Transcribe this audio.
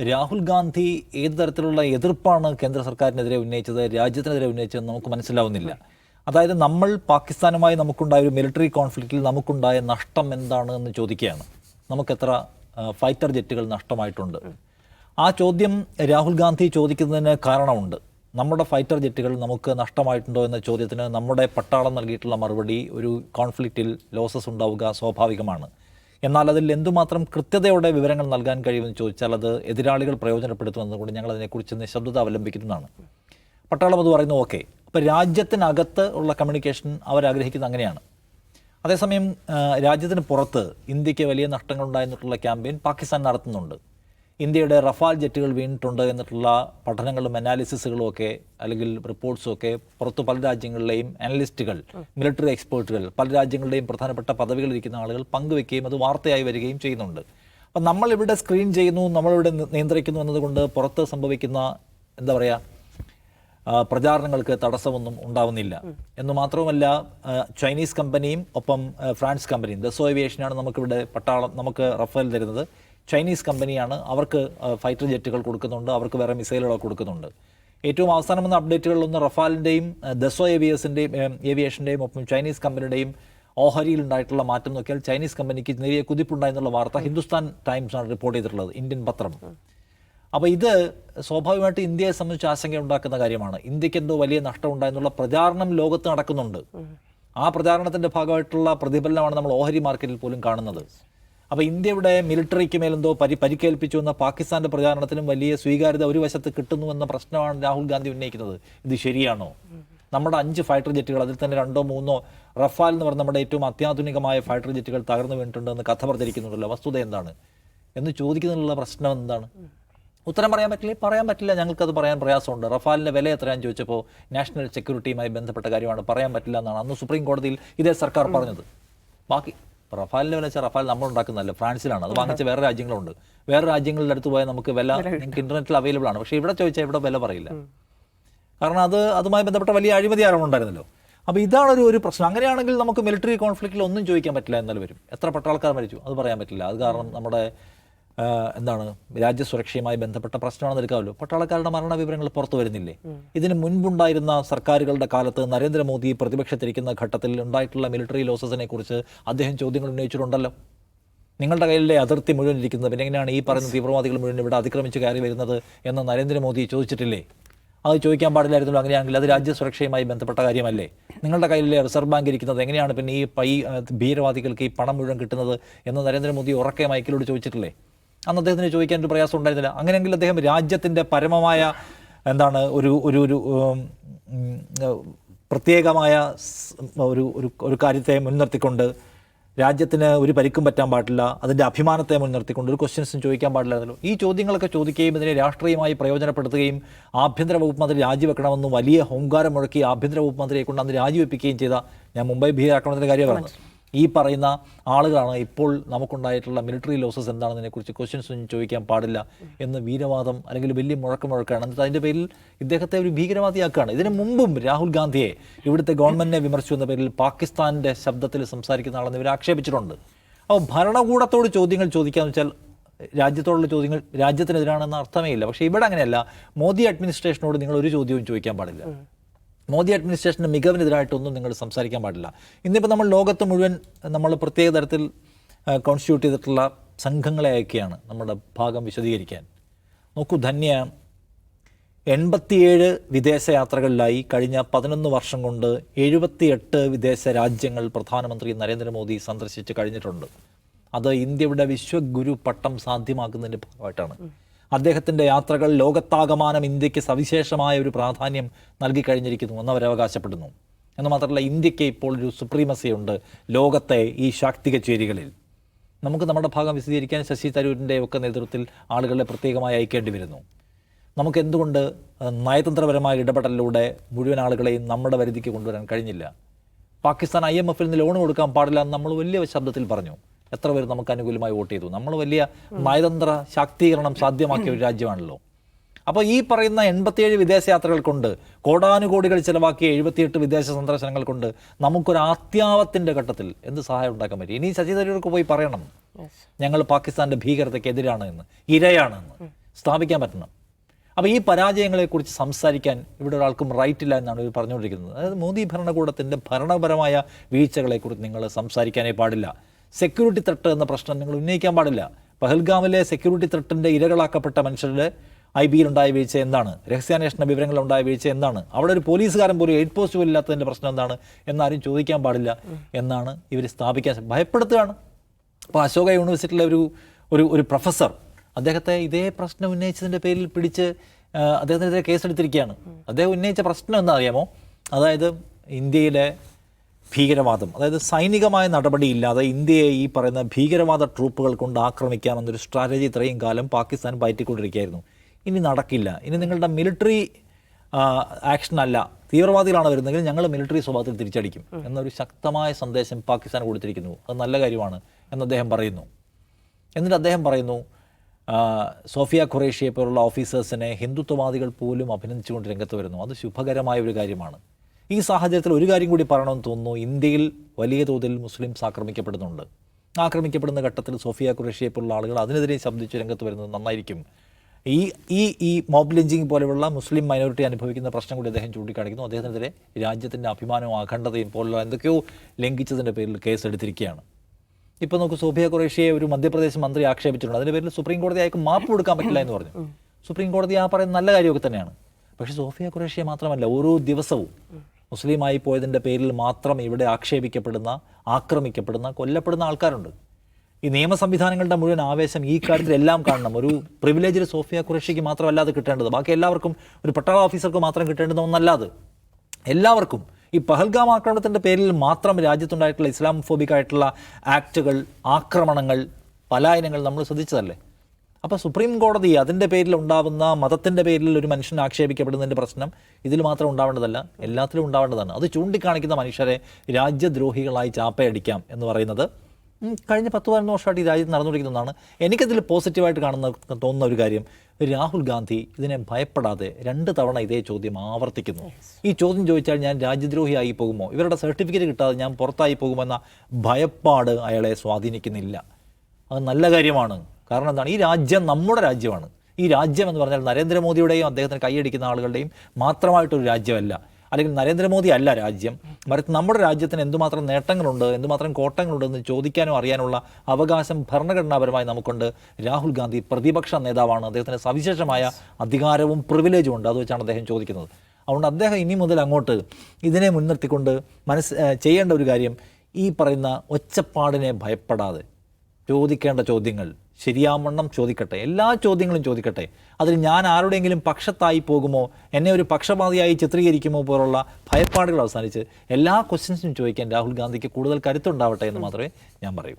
രാഹുൽ ഗാന്ധി ഏത് തരത്തിലുള്ള എതിർപ്പാണ് കേന്ദ്ര സർക്കാരിനെതിരെ ഉന്നയിച്ചത് രാജ്യത്തിനെതിരെ ഉന്നയിച്ചത് നമുക്ക് മനസ്സിലാവുന്നില്ല. അതായത് നമ്മൾ പാകിസ്ഥാനുമായി നമുക്കുണ്ടായ ഒരു മിലിറ്ററി കോൺഫ്ലിക്റ്റിൽ നമുക്കുണ്ടായ നഷ്ടം എന്താണ് എന്ന് ചോദിക്കുകയാണ്. നമുക്കെത്ര ഫൈറ്റർ ജെറ്റുകൾ നഷ്ടമായിട്ടുണ്ട്. ആ ചോദ്യം രാഹുൽ ഗാന്ധി ചോദിക്കുന്നതിന് കാരണമുണ്ട്. നമ്മുടെ ഫൈറ്റർ ജെറ്റുകൾ നമുക്ക് നഷ്ടമായിട്ടുണ്ടോ എന്ന ചോദ്യത്തിന് നമ്മുടെ പട്ടാളം നൽകിയിട്ടുള്ള മറുപടി ഒരു കോൺഫ്ലിക്റ്റിൽ ലോസസ് ഉണ്ടാവുക സ്വാഭാവികമാണ്. എന്നാൽ അതിൽ എന്തുമാത്രം കൃത്യതയോടെ വിവരങ്ങൾ നൽകാൻ കഴിയുമെന്ന് ചോദിച്ചാൽ അത് എതിരാളികൾ പ്രയോജനപ്പെടുത്തുമെന്നതുകൊണ്ട് ഞങ്ങൾ അതിനെക്കുറിച്ച് നിശബ്ദത അവലംബിക്കുന്നതാണ്. പട്ടാളം അത് പറയുന്നു ഓക്കെ അപ്പോൾ രാജ്യത്തിനകത്ത് ഉള്ള കമ്മ്യൂണിക്കേഷൻ അവരാഗ്രഹിക്കുന്നത് അങ്ങനെയാണ്. അതേസമയം രാജ്യത്തിന് പുറത്ത് ഇന്ത്യയ്ക്ക് വലിയ നഷ്ടങ്ങൾ ഉണ്ടായെന്നിട്ടുള്ള ക്യാമ്പയിൻ പാകിസ്ഥാൻ നടത്തുന്നുണ്ട്. ഇന്ത്യയുടെ റഫാൽ ജെറ്റുകൾ വീണിട്ടുണ്ട് എന്നിട്ടുള്ള പഠനങ്ങളും അനാലിസിസുകളും ഒക്കെ അല്ലെങ്കിൽ റിപ്പോർട്ട്സും ഒക്കെ പുറത്ത് പല രാജ്യങ്ങളിലെയും അനലിസ്റ്റുകൾ മിലിറ്ററി എക്സ്പേർട്ടുകൾ പല രാജ്യങ്ങളുടെയും പ്രധാനപ്പെട്ട പദവികളിരിക്കുന്ന ആളുകൾ പങ്കുവെക്കുകയും അത് വാർത്തയായി വരികയും ചെയ്യുന്നുണ്ട്. അപ്പം നമ്മളിവിടെ സ്ക്രീൻ ചെയ്യുന്നു നമ്മളിവിടെ നിയന്ത്രിക്കുന്നു എന്നതുകൊണ്ട് പുറത്ത് സംഭവിക്കുന്ന എന്താ പറയുക പ്രചാരണങ്ങൾക്ക് തടസ്സമൊന്നും ഉണ്ടാവുന്നില്ല. എന്ന് മാത്രവുമല്ല ചൈനീസ് കമ്പനിയും ഒപ്പം ഫ്രാൻസ് കമ്പനിയും ദസോ ഏവിയേഷനാണ് നമുക്കിവിടെ പട്ടാളം നമുക്ക് റഫേൽ തരുന്നത്. ചൈനീസ് കമ്പനിയാണ് അവർക്ക് ഫൈറ്റർ ജെറ്റുകൾ കൊടുക്കുന്നുണ്ട് അവർക്ക് വേറെ മിസൈലുകളൊക്കെ കൊടുക്കുന്നുണ്ട്. ഏറ്റവും അവസാനം വന്ന അപ്ഡേറ്റുകളിലൊന്ന് റഫാലിന്റെയും ദസോ ഏവിയസിന്റെയും ഏവിയേഷന്റെയും ഒപ്പം ചൈനീസ് കമ്പനിയുടെയും ഓഹരിയിൽ ഉണ്ടായിട്ടുള്ള മാറ്റം നോക്കിയാൽ ചൈനീസ് കമ്പനിക്ക് നേരിയ കുതിപ്പുണ്ടായെന്നുള്ള വാർത്ത ഹിന്ദുസ്ഥാൻ ടൈംസ് ആണ് റിപ്പോർട്ട് ചെയ്തിട്ടുള്ളത് ഇന്ത്യൻ പത്രം. അപ്പോൾ ഇത് സ്വാഭാവികമായിട്ട് ഇന്ത്യയെ സംബന്ധിച്ച് ആശങ്ക ഉണ്ടാക്കുന്ന കാര്യമാണ്. ഇന്ത്യയ്ക്ക് എന്തോ വലിയ നഷ്ടം ഉണ്ടായെന്നുള്ള പ്രചാരണം ലോകത്ത് നടക്കുന്നുണ്ട്. ആ പ്രചാരണത്തിന്റെ ഭാഗമായിട്ടുള്ള പ്രതിഫലനമാണ് നമ്മൾ ഓഹരി മാർക്കറ്റിൽ പോലും കാണുന്നത്. അപ്പോൾ ഇന്ത്യയുടെ മിലിറ്ററിക്ക് മേലെന്തോ പരി പരിക്കേൽപ്പിച്ചു എന്ന പാകിസ്ഥാന്റെ പ്രചാരണത്തിനും വലിയ സ്വീകാര്യത ഒരു വശത്ത് കിട്ടുന്നു എന്ന പ്രശ്നമാണ് രാഹുൽ ഗാന്ധി ഉന്നയിക്കുന്നത്. ഇത് ശരിയാണോ? നമ്മുടെ അഞ്ച് ഫൈറ്റർ ജെറ്റുകൾ അതിൽ തന്നെ രണ്ടോ മൂന്നോ റഫാൽ എന്ന് പറഞ്ഞ നമ്മുടെ ഏറ്റവും അത്യാധുനികമായ ഫൈറ്റർ ജെറ്റുകൾ തകർന്നു വീണിട്ടുണ്ട് എന്ന് കഥ പ്രചരിക്കുന്നുണ്ടല്ലോ. വസ്തുത എന്താണ്? എന്ന് ചോദിക്കുന്നതിനുള്ള പ്രശ്നം എന്താണ്? ഉത്തരം പറയാൻ പറ്റില്ല പറയാൻ പറ്റില്ല. ഞങ്ങൾക്കത് പറയാൻ പ്രയാസമുണ്ട്. റഫാലിന്റെ വില എത്രയാണെന്ന് ചോദിച്ചപ്പോൾ നാഷണൽ സെക്യൂരിറ്റിയുമായി ബന്ധപ്പെട്ട കാര്യമാണ്. പറയാൻ പറ്റില്ല എന്നാണ് അന്ന് സുപ്രീം കോടതിയിൽ ഇതേ സർക്കാർ പറഞ്ഞത്. ബാക്കി ഇപ്പൊ റഫാലിന്റെ വില വെച്ചാൽ റഫാൽ നമ്മൾ ഉണ്ടാക്കുന്നതല്ല? ഫ്രാൻസിലാണ്. അത് വാങ്ങിച്ച വേറെ രാജ്യങ്ങളുണ്ട്. വേറെ രാജ്യങ്ങളുടെ അടുത്ത് പോയാൽ നമുക്ക് വില നിങ്ങൾക്ക് ഇന്റർനെറ്റിൽ അവൈലബിൾ ആണ്. പക്ഷേ ഇവിടെ ചോദിച്ചാൽ ഇവിടെ വില പറയില്ല. കാരണം അത് അതുമായി ബന്ധപ്പെട്ട വലിയ അഴിമതി ആരോപണം ഉണ്ടായിരുന്നല്ലോ. അപ്പോൾ ഇതാണ് ഒരു ഒരു പ്രശ്നം. അങ്ങനെയാണെങ്കിൽ നമുക്ക് മിലിറ്ററി കോൺഫ്ലിക്റ്റിൽ ഒന്നും ചോദിക്കാൻ പറ്റില്ല എന്നാലും വരും. എത്ര പട്ടാൾക്കാർ മരിച്ചു? അത് പറയാൻ പറ്റില്ല. അത് കാരണം നമ്മുടെ എന്താണ് രാജ്യസുരക്ഷയുമായി ബന്ധപ്പെട്ട പ്രശ്നമാണെന്ന് എടുക്കാമല്ലോ. പട്ടാളക്കാരുടെ മരണ വിവരങ്ങൾ പുറത്തു വരുന്നില്ലേ? ഇതിന് മുൻപുണ്ടായിരുന്ന സർക്കാരുകളുടെ കാലത്ത് നരേന്ദ്രമോദി പ്രതിപക്ഷത്തിരിക്കുന്ന ഘട്ടത്തിൽ ഉണ്ടായിട്ടുള്ള മിലിറ്ററി ലോസസിനെ കുറിച്ച് അദ്ദേഹം ചോദ്യങ്ങൾ ഉന്നയിച്ചിട്ടുണ്ടല്ലോ. നിങ്ങളുടെ കയ്യിലെ അതിർത്തി മുഴുവൻ ഇരിക്കുന്നത് പിന്നെ എങ്ങനെയാണ് ഈ പറയുന്ന തീവ്രവാദികൾ മുഴുവൻ ഇവിടെ അതിക്രമിച്ച് കയറി വരുന്നത് എന്ന് നരേന്ദ്രമോദി ചോദിച്ചിട്ടില്ലേ? അത് ചോദിക്കാൻ പാടില്ലായിരുന്നു അങ്ങനെയാണെങ്കിൽ അത് രാജ്യസുരക്ഷയുമായി ബന്ധപ്പെട്ട കാര്യമല്ലേ? നിങ്ങളുടെ കയ്യിലെ റിസർവ് ബാങ്ക് ഇരിക്കുന്നത് എങ്ങനെയാണ് പിന്നെ ഈ പൈ ഭീരവാദികൾക്ക് ഭീകരവാദികൾക്ക് ഈ പണം മുഴുവൻ കിട്ടുന്നത് എന്ന് നരേന്ദ്രമോദി ഉറക്കെ മൈക്കിലോട് ചോദിച്ചിട്ടില്ലേ? അന്ന് അദ്ദേഹത്തിന് ചോദിക്കാൻ ഒരു പ്രയാസം ഉണ്ടായിരുന്നില്ല. അങ്ങനെയെങ്കിൽ അദ്ദേഹം രാജ്യത്തിന്റെ പരമമായ എന്താണ് ഒരു ഒരു ഒരു പ്രത്യേകമായ ഒരു ഒരു കാര്യത്തെ മുൻനിർത്തിക്കൊണ്ട് രാജ്യത്തിന് ഒരു പരിക്കും പറ്റാൻ പാടില്ല അതിന്റെ അഭിമാനത്തെ മുൻനിർത്തിക്കൊണ്ട് ഒരു ക്വസ്റ്റ്യൻസും ചോദിക്കാൻ പാടില്ലായിരുന്നല്ലോ. ഈ ചോദ്യങ്ങളൊക്കെ ചോദിക്കുകയും ഇതിനെ രാഷ്ട്രീയമായി പ്രയോജനപ്പെടുത്തുകയും ആഭ്യന്തര വകുപ്പ് മന്ത്രി രാജിവെക്കണമെന്ന് വലിയ ഹോങ്കാരം മുഴക്കി ആഭ്യന്തര വകുപ്പ് മന്ത്രിയെ കൊണ്ട് അന്ന് രാജിവെപ്പിക്കുകയും ചെയ്ത ഞാൻ മുംബൈ ഭീകരാക്രമണത്തിന്റെ കാര്യമാണ്. ഈ പറയുന്ന ആളുകളാണ് ഇപ്പോൾ നമുക്കുണ്ടായിട്ടുള്ള മിലിറ്ററി ലോസസ് എന്താണെന്നതിനെക്കുറിച്ച് ക്വസ്റ്റ്യൻസ് ഒന്നും ചോദിക്കാൻ പാടില്ല എന്ന് വീരവാദം അല്ലെങ്കിൽ വലിയ മുഴക്കം മുഴക്കാണ്. എന്നിട്ട് അതിന്റെ പേരിൽ ഇദ്ദേഹത്തെ ഒരു ഭീകരവാദിയാക്കുകയാണ്. ഇതിനു മുമ്പും രാഹുൽ ഗാന്ധിയെ ഇവിടുത്തെ ഗവൺമെന്റിനെ വിമർശിച്ചു എന്ന പേരിൽ പാകിസ്ഥാന്റെ ശബ്ദത്തിൽ സംസാരിക്കുന്ന ആളെന്ന് ഇവർ ആക്ഷേപിച്ചിട്ടുണ്ട്. അപ്പോൾ ഭരണകൂടത്തോട് ചോദ്യങ്ങൾ ചോദിക്കാന്ന് വെച്ചാൽ രാജ്യത്തോടുള്ള ചോദ്യങ്ങൾ രാജ്യത്തിനെതിരാണെന്ന അർത്ഥമേ ഇല്ല പക്ഷേ ഇവിടെ അങ്ങനെയല്ല. മോദി അഡ്മിനിസ്ട്രേഷനോട് നിങ്ങൾ ഒരു ചോദ്യവും ചോദിക്കാൻ പാടില്ല. മോദി അഡ്മിനിസ്ട്രേഷന്റെ മികവിനെതിരായിട്ടൊന്നും നിങ്ങൾ സംസാരിക്കാൻ പാടില്ല. ഇന്നിപ്പോൾ നമ്മൾ ലോകത്ത് മുഴുവൻ നമ്മൾ പ്രത്യേക തരത്തിൽ കോൺസ്റ്റിറ്റ്യൂട്ട് ചെയ്തിട്ടുള്ള സംഘങ്ങളെ അയക്കുകയാണ് നമ്മുടെ ഭാഗം വിശദീകരിക്കാൻ. നോക്കൂ ധന്യ എൺപത്തിയേഴ് വിദേശ യാത്രകളിലായി കഴിഞ്ഞ പതിനൊന്ന് വർഷം കൊണ്ട് എഴുപത്തിയെട്ട് വിദേശ രാജ്യങ്ങൾ പ്രധാനമന്ത്രി നരേന്ദ്രമോദി സന്ദർശിച്ച് കഴിഞ്ഞിട്ടുണ്ട്. അത് ഇന്ത്യയുടെ വിശ്വഗുരു പട്ടം സാധ്യമാക്കുന്നതിന്റെ ഭാഗമായിട്ടാണ്. അദ്ദേഹത്തിന്റെ യാത്രകൾ ലോകത്താകമാനം ഇന്ത്യയ്ക്ക് സവിശേഷമായ ഒരു പ്രാധാന്യം നൽകിക്കഴിഞ്ഞിരിക്കുന്നു എന്ന് അവരവകാശപ്പെടുന്നു എന്ന് മാത്രമല്ല ഇന്ത്യയ്ക്ക് ഇപ്പോൾ ഒരു സുപ്രീമസി ഉണ്ട് ലോകത്തെ ഈ ശാക്തിക ചേരികളിൽ നമുക്ക് നമ്മുടെ ഭാഗം വിശദീകരിക്കാൻ ശശി തരൂരിന്റെ ഒക്കെ നേതൃത്വത്തിൽ ആളുകളെ പ്രത്യേകമായി അയക്കേണ്ടി വരുന്നു. നമുക്ക് എന്തുകൊണ്ട് നയതന്ത്രപരമായ ഇടപെടലിലൂടെ മുഴുവൻ ആളുകളെയും നമ്മുടെ പരിധിക്ക് കൊണ്ടുവരാൻ കഴിഞ്ഞില്ല? പാകിസ്ഥാൻ ഐ എം എഫിൽ നിന്ന് ലോൺ കൊടുക്കാൻ പാടില്ല എന്ന് നമ്മൾ വലിയ ശബ്ദത്തിൽ പറഞ്ഞു. എത്ര പേര് നമുക്ക് അനുകൂലമായി വോട്ട് ചെയ്തു? നമ്മൾ വലിയ നയതന്ത്ര ശാക്തീകരണം സാധ്യമാക്കിയ ഒരു രാജ്യമാണല്ലോ. അപ്പോൾ ഈ പറയുന്ന എൺപത്തിയേഴ് വിദേശയാത്രകൾ കൊണ്ട് കോടാനുകോടികൾ ചിലവാക്കിയ എഴുപത്തിയെട്ട് വിദേശ സന്ദർശനങ്ങൾ കൊണ്ട് നമുക്കൊരു ആത്യാവത്തിന്റെ ഘട്ടത്തിൽ എന്ത് സഹായം ഉണ്ടാക്കാൻ പറ്റും? ഇനി ശശി തരൂർക്ക് പോയി പറയണം. ഞങ്ങൾ പാകിസ്ഥാന്റെ ഭീകരതയ്ക്ക് എതിരാണ് എന്ന് ഇരയാണ് എന്ന് സ്ഥാപിക്കാൻ പറ്റണം. അപ്പോൾ ഈ പരാജയങ്ങളെക്കുറിച്ച് സംസാരിക്കാൻ ഇവിടെ ഒരാൾക്കും റൈറ്റ് ഇല്ല എന്നാണ് ഇവർ പറഞ്ഞുകൊണ്ടിരിക്കുന്നത്. അതായത് മോദി ഭരണകൂടത്തിന്റെ ഭരണപരമായ വീഴ്ചകളെക്കുറിച്ച് നിങ്ങൾ സംസാരിക്കാനേ പാടില്ല. സെക്യൂരിറ്റി ത്രട്ട് എന്ന പ്രശ്നം നിങ്ങൾ ഉന്നയിക്കാൻ പാടില്ല. പഹൽഗാമിലെ സെക്യൂരിറ്റി ത്രട്ടിന്റെ ഇരകളാക്കപ്പെട്ട മനുഷ്യരുടെ ഐ ബിയിലുണ്ടായ വീഴ്ച എന്താണ്? രഹസ്യാന്വേഷണ വിവരങ്ങളുണ്ടായ വീഴ്ച എന്താണ്? അവിടെ ഒരു പോലീസുകാരൻ പോലും എയ്ഡ് പോസ്റ്റ് പോലും ഇല്ലാത്തതിന്റെ പ്രശ്നം എന്താണ്? എന്നാരും ചോദിക്കാൻ പാടില്ല എന്നാണ് ഇവർ സ്ഥാപിക്കാൻ ഭയപ്പെടുത്തുകയാണ്. അപ്പോൾ അശോക യൂണിവേഴ്സിറ്റിയിലെ ഒരു ഒരു ഒരു പ്രൊഫസർ അദ്ദേഹത്തെ ഇതേ പ്രശ്നം ഉന്നയിച്ചതിന്റെ പേരിൽ പിടിച്ച് അദ്ദേഹത്തിനെതിരെ കേസെടുത്തിരിക്കുകയാണ്. അദ്ദേഹം ഉന്നയിച്ച പ്രശ്നം എന്താ അറിയാമോ അതായത് ഇന്ത്യയിലെ ഭീകരവാദം അതായത് സൈനികമായ നടപടിയില്ലാതെ ഇന്ത്യയെ ഈ പറയുന്ന ഭീകരവാദ ട്രൂപ്പുകൾ കൊണ്ട് ആക്രമിക്കാമെന്നൊരു സ്ട്രാറ്റജി ഇത്രയും കാലം പാകിസ്ഥാൻ പയറ്റിക്കൊണ്ടിരിക്കുകയായിരുന്നു. ഇനി നടക്കില്ല. ഇനി നിങ്ങളുടെ മിലിറ്ററി ആക്ഷൻ അല്ല തീവ്രവാദികളാണ് വരുന്നതെങ്കിൽ ഞങ്ങൾ മിലിറ്ററി സ്വഭാവത്തിൽ തിരിച്ചടിക്കും എന്നൊരു ശക്തമായ സന്ദേശം പാകിസ്ഥാൻ കൊടുത്തിരിക്കുന്നു. അത് നല്ല കാര്യമാണ് എന്ന് അദ്ദേഹം പറയുന്നു. എന്നിട്ട് അദ്ദേഹം പറയുന്നു സോഫിയ ഖുറേഷിയെ പോലുള്ള ഓഫീസേഴ്സിനെ ഹിന്ദുത്വവാദികൾ പോലും അഭിനന്ദിച്ചുകൊണ്ട് രംഗത്ത് വരുന്നു. അത് ശുഭകരമായ ഒരു കാര്യമാണ്. ഈ സാഹചര്യത്തിൽ ഒരു കാര്യം കൂടി പറയണമെന്ന് തോന്നുന്നു. ഇന്ത്യയിൽ വലിയ തോതിൽ മുസ്ലിംസ് ആക്രമിക്കപ്പെടുന്നുണ്ട്. ആക്രമിക്കപ്പെടുന്ന ഘട്ടത്തിൽ സോഫിയ ഖുറേഷിയെ പോലുള്ള ആളുകൾ അതിനെതിരെ ശബ്ദിച്ച് രംഗത്ത് വരുന്നത് നന്നായിരിക്കും. ഈ ഈ ഈ മോബ് ലിഞ്ചിങ് പോലെയുള്ള മുസ്ലിം മൈനോറിറ്റി അനുഭവിക്കുന്ന പ്രശ്നം കൂടി അദ്ദേഹം ചൂണ്ടിക്കാണിക്കുന്നു. അദ്ദേഹത്തിനെതിരെ രാജ്യത്തിന്റെ അഭിമാനവും അഖണ്ഡതയും പോലുള്ള എന്തൊക്കെയോ ലംഘിച്ചതിന്റെ പേരിൽ കേസെടുത്തിരിക്കുകയാണ് ഇപ്പോൾ നമുക്ക് സോഫിയ ഖുറേഷിയെ ഒരു മധ്യപ്രദേശ് മന്ത്രി ആക്ഷേപിച്ചിട്ടുണ്ട്. അതിന്റെ പേരിൽ സുപ്രീം കോടതി അയാൾക്ക് മാപ്പ് കൊടുക്കാൻ പറ്റില്ല എന്ന് പറഞ്ഞു. സുപ്രീം കോടതി ആ പറയുന്ന നല്ല കാര്യമൊക്കെ തന്നെയാണ്. പക്ഷേ സോഫിയ ഖുറേഷിയെ മാത്രമല്ല ഓരോ ദിവസവും മുസ്ലിമായി പോയതിന്റെ പേരിൽ മാത്രം ഇവിടെ ആക്ഷേപിക്കപ്പെടുന്ന ആക്രമിക്കപ്പെടുന്ന കൊല്ലപ്പെടുന്ന ആൾക്കാരുണ്ട്. ഈ നിയമ സംവിധാനങ്ങളുടെ മുഴുവൻ ആവേശം ഈ കാര്യത്തിൽ എല്ലാം കാണണം. ഒരു പ്രിവിലേജിൽ സോഫിയ ഖുറേഷിക്ക് മാത്രമല്ല അത് കിട്ടേണ്ടത്. ബാക്കി എല്ലാവർക്കും ഒരു പട്ടാള ഓഫീസർക്ക് മാത്രം കിട്ടേണ്ടുന്ന ഒന്നല്ല അത് എല്ലാവർക്കും ഈ പഹൽഗാം ആക്രമണത്തിന്റെ പേരിൽ മാത്രം രാജ്യത്തുണ്ടായിട്ടുള്ള ഇസ്ലാം ഫോബിക് ആയിട്ടുള്ള ആക്റ്റുകൾ ആക്രമണങ്ങൾ പലായനങ്ങൾ നമ്മൾ ശ്രദ്ധിച്ചതല്ലേ? അപ്പോൾ സുപ്രീം കോടതി അതിന്റെ പേരിൽ ഉണ്ടാവുന്ന മതത്തിന്റെ പേരിൽ ഒരു മനുഷ്യൻ ആക്ഷേപിക്കപ്പെടുന്നതിന്റെ പ്രശ്നം ഇതിൽ മാത്രം ഉണ്ടാവേണ്ടതല്ല എല്ലാത്തിലും ഉണ്ടാവേണ്ടതാണ്. അത് ചൂണ്ടിക്കാണിക്കുന്ന മനുഷ്യരെ രാജ്യദ്രോഹികളായി ചാപ്പയടിക്കാം എന്ന് പറയുന്നത്. കഴിഞ്ഞ പത്ത് പതിനൊന്ന് വർഷമായിട്ട് ഈ രാജ്യത്ത് നടന്നുകൊണ്ടിരിക്കുന്നതാണ്. എനിക്കതിൽ പോസിറ്റീവായിട്ട് കാണുന്ന തോന്നുന്ന ഒരു കാര്യം രാഹുൽ ഗാന്ധി ഇതിനെ ഭയപ്പെടാതെ രണ്ട് തവണ ഇതേ ചോദ്യം ആവർത്തിക്കുന്നു. ഈ ചോദ്യം ചോദിച്ചാൽ ഞാൻ രാജ്യദ്രോഹിയായി പോകുമോ? ഇവരുടെ സർട്ടിഫിക്കറ്റ് കിട്ടാതെ ഞാൻ പുറത്തായി പോകുമെന്ന ഭയപ്പാട് അയാളെ സ്വാധീനിക്കുന്നില്ല. അത് നല്ല കാര്യമാണ്. കാരണം എന്താണ്? ഈ രാജ്യം നമ്മുടെ രാജ്യമാണ്. ഈ രാജ്യം എന്ന് പറഞ്ഞാൽ നരേന്ദ്രമോദിയുടെയും അദ്ദേഹത്തിന് കൈയടിക്കുന്ന ആളുകളുടെയും മാത്രമായിട്ടൊരു രാജ്യമല്ല. അല്ലെങ്കിൽ നരേന്ദ്രമോദി അല്ല രാജ്യം. മറിച്ച് നമ്മുടെ രാജ്യത്തിന് എന്തുമാത്രം നേട്ടങ്ങളുണ്ട് എന്തുമാത്രം കോട്ടങ്ങളുണ്ട് എന്ന് ചോദിക്കാനോ അറിയാനുള്ള അവകാശം ഭരണഘടനാപരമായി നമുക്കുണ്ട്. രാഹുൽ ഗാന്ധി പ്രതിപക്ഷ നേതാവാണ്. അദ്ദേഹത്തിന് സവിശേഷമായ അധികാരവും പ്രിവിലേജും ഉണ്ട്. അത് വെച്ചാണ് അദ്ദേഹം ചോദിക്കുന്നത്. അതുകൊണ്ട് അദ്ദേഹം ഇനി മുതൽ അങ്ങോട്ട് ഇതിനെ മുൻനിർത്തിക്കൊണ്ട് മനസ്സ് ചെയ്യേണ്ട ഒരു കാര്യം ഈ പറയുന്ന ഒച്ചപ്പാടിനെ ഭയപ്പെടാതെ ചോദിക്കേണ്ട ചോദ്യങ്ങൾ ശരിയാവണ്ണം ചോദിക്കട്ടെ. എല്ലാ ചോദ്യങ്ങളും ചോദിക്കട്ടെ. അതിൽ ഞാൻ ആരുടെയെങ്കിലും പക്ഷത്തായി പോകുമോ? എന്നെ ഒരു പക്ഷപാതിയായി ചിത്രീകരിക്കുമോ പോലുള്ള ഭയപ്പാടുകൾ അവസാനിച്ച് എല്ലാ ക്വസ്റ്റ്യൻസും ചോദിക്കാൻ രാഹുൽ ഗാന്ധിക്ക് കൂടുതൽ കരുത്തുണ്ടാവട്ടെ എന്ന് മാത്രമേ ഞാൻ പറയൂ.